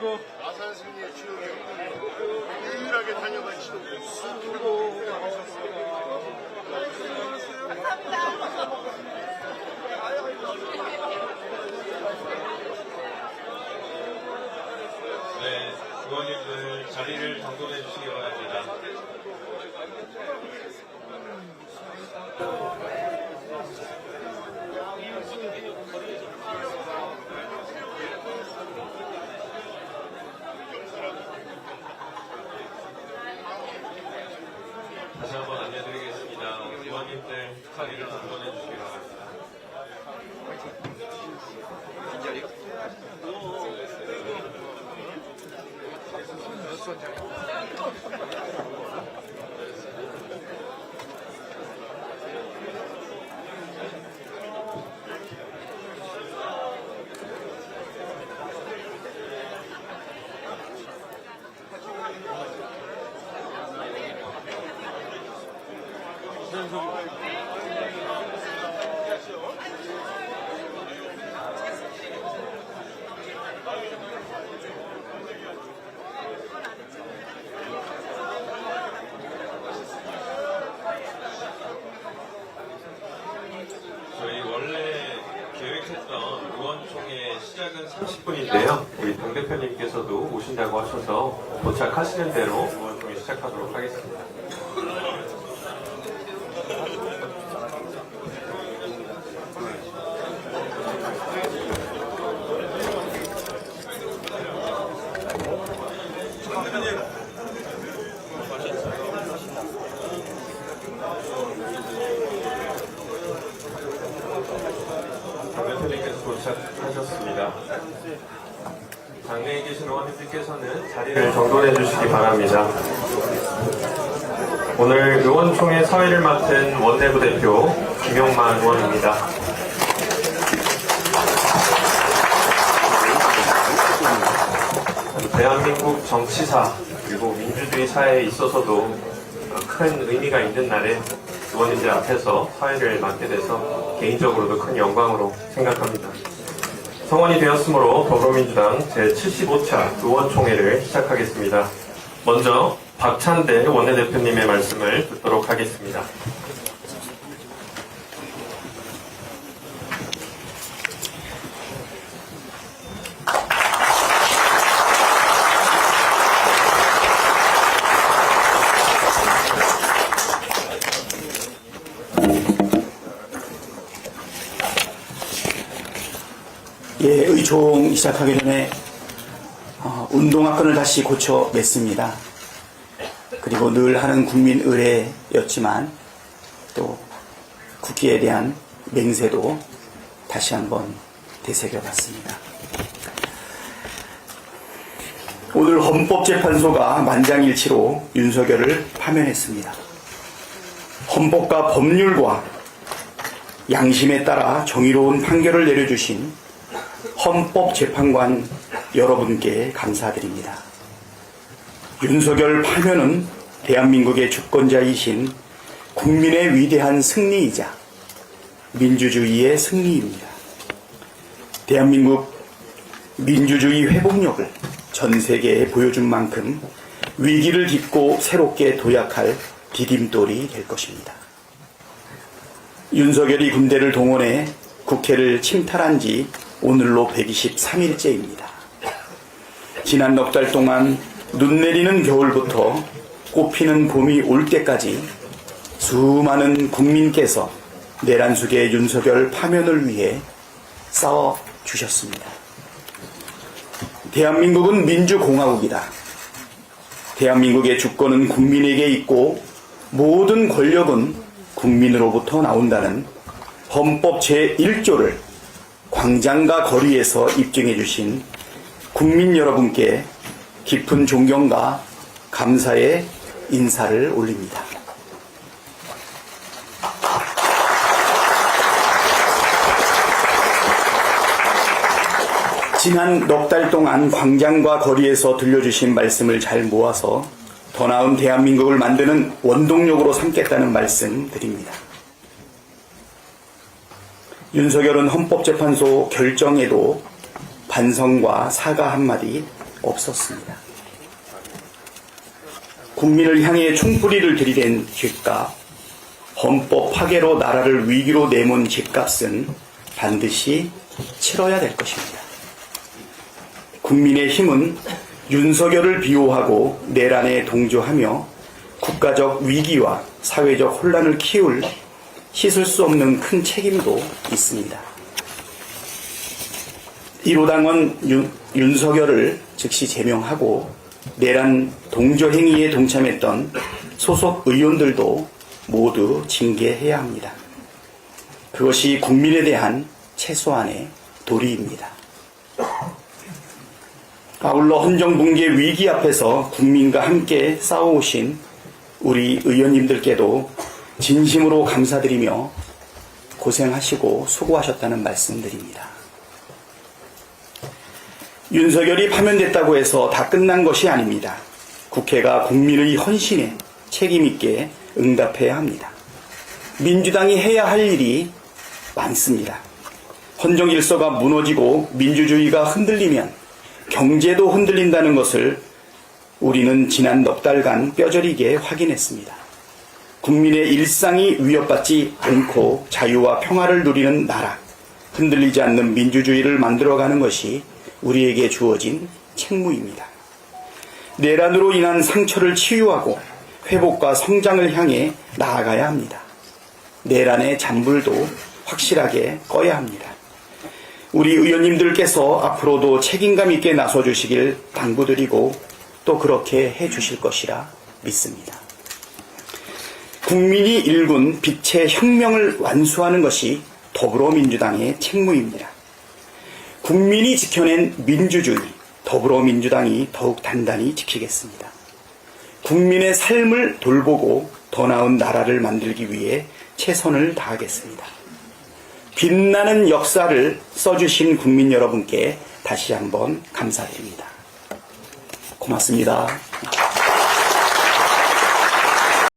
그리고 아산 승리의 추억이 유일하게 다녀간 지도 네, 의원님들 자리를 당돈해 주시기 바랍니다. 다시 한번 안내드리겠습니다. 의원님들 자리를 당돈해 주시기 바랍니다. 저희 원래 계획했던 의원총회 시작은 30분인데요. 우리 당 대표님께서도 오신다고 하셔서 도착하시는 대로 의원총회 시작하도록 하겠습니다. 당대표님께서 도착하셨습니다. 당내에 계신 의원님들께서는 자리를 정돈해 주시기 바랍니다. 오늘 의원총회 사회를 맡은 원내부 대표 김용만 의원입니다. 대한민국 정치사 그리고 민주주의 사회에 있어서도 큰 의미가 있는 날에 의 원님들 앞에서 사회를 맡게 돼서 개인적으로도 큰 영광으로 생각합니다. 성원이 되었으므로 더불어민주당 제75차 의원총회를 시작하겠습니다. 먼저 박찬대 원내대표님의 말씀을 듣도록 하겠습니다. 예, 의총 시작하기 전에 어, 운동화끈을 다시 고쳐 맸습니다. 그리고 늘 하는 국민 의례였지만 또 국기에 대한 맹세도 다시 한번 되새겨봤습니다. 오늘 헌법재판소가 만장일치로 윤석열을 파면했습니다. 헌법과 법률과 양심에 따라 정의로운 판결을 내려주신 헌법재판관 여러분께 감사드립니다. 윤석열 파면은 대한민국의 주권자이신 국민의 위대한 승리이자 민주주의의 승리입니다. 대한민국 민주주의 회복력을 전 세계에 보여준 만큼 위기를 딛고 새롭게 도약할 디딤돌이 될 것입니다. 윤석열이 군대를 동원해 국회를 침탈한 지 오늘로 123일째입니다. 지난 넉 달 동안 눈 내리는 겨울부터 꽃피는 봄이 올 때까지 수많은 국민께서 내란숙의 윤석열 파면을 위해 싸워 주셨습니다. 대한민국은 민주공화국이다. 대한민국의 주권은 국민에게 있고 모든 권력은 국민으로부터 나온다는 헌법 제1조를 광장과 거리에서 입증해 주신 국민 여러분께 깊은 존경과 감사의 인사를 올립니다. 지난 넉 달 동안 광장과 거리에서 들려주신 말씀을 잘 모아서 더 나은 대한민국을 만드는 원동력으로 삼겠다는 말씀 드립니다. 윤석열은 헌법재판소 결정에도 반성과 사과 한마디 없었습니다. 국민을 향해 총뿌리를 들이댄 죗값, 헌법 파괴로 나라를 위기로 내몬 죗값은 반드시 치러야 될 것입니다. 국민의 힘은 윤석열을 비호하고 내란에 동조하며 국가적 위기와 사회적 혼란을 키울 씻을 수 없는 큰 책임도 있습니다. 1호당은 윤, 윤석열을 즉시 제명하고 내란 동조 행위에 동참했던 소속 의원들도 모두 징계해야 합니다. 그것이 국민에 대한 최소한의 도리입니다. 아울러 헌정 붕괴 위기 앞에서 국민과 함께 싸워오신 우리 의원님들께도 진심으로 감사드리며 고생하시고 수고하셨다는 말씀드립니다. 윤석열이 파면됐다고 해서 다 끝난 것이 아닙니다. 국회가 국민의 헌신에 책임있게 응답해야 합니다. 민주당이 해야 할 일이 많습니다. 헌정 질서가 무너지고 민주주의가 흔들리면 경제도 흔들린다는 것을 우리는 지난 넉 달간 뼈저리게 확인했습니다. 국민의 일상이 위협받지 않고 자유와 평화를 누리는 나라, 흔들리지 않는 민주주의를 만들어가는 것이 우리에게 주어진 책무입니다. 내란으로 인한 상처를 치유하고 회복과 성장을 향해 나아가야 합니다. 내란의 잔불도 확실하게 꺼야 합니다. 우리 의원님들께서 앞으로도 책임감 있게 나서 주시길 당부드리고 또 그렇게 해 주실 것이라 믿습니다. 국민이 일군 빛의 혁명을 완수하는 것이 더불어민주당의 책무입니다. 국민이 지켜낸 민주주의, 더불어민주당이 더욱 단단히 지키겠습니다. 국민의 삶을 돌보고 더 나은 나라를 만들기 위해 최선을 다하겠습니다. 빛나는 역사를 써주신 국민 여러분께 다시 한번 감사드립니다. 고맙습니다.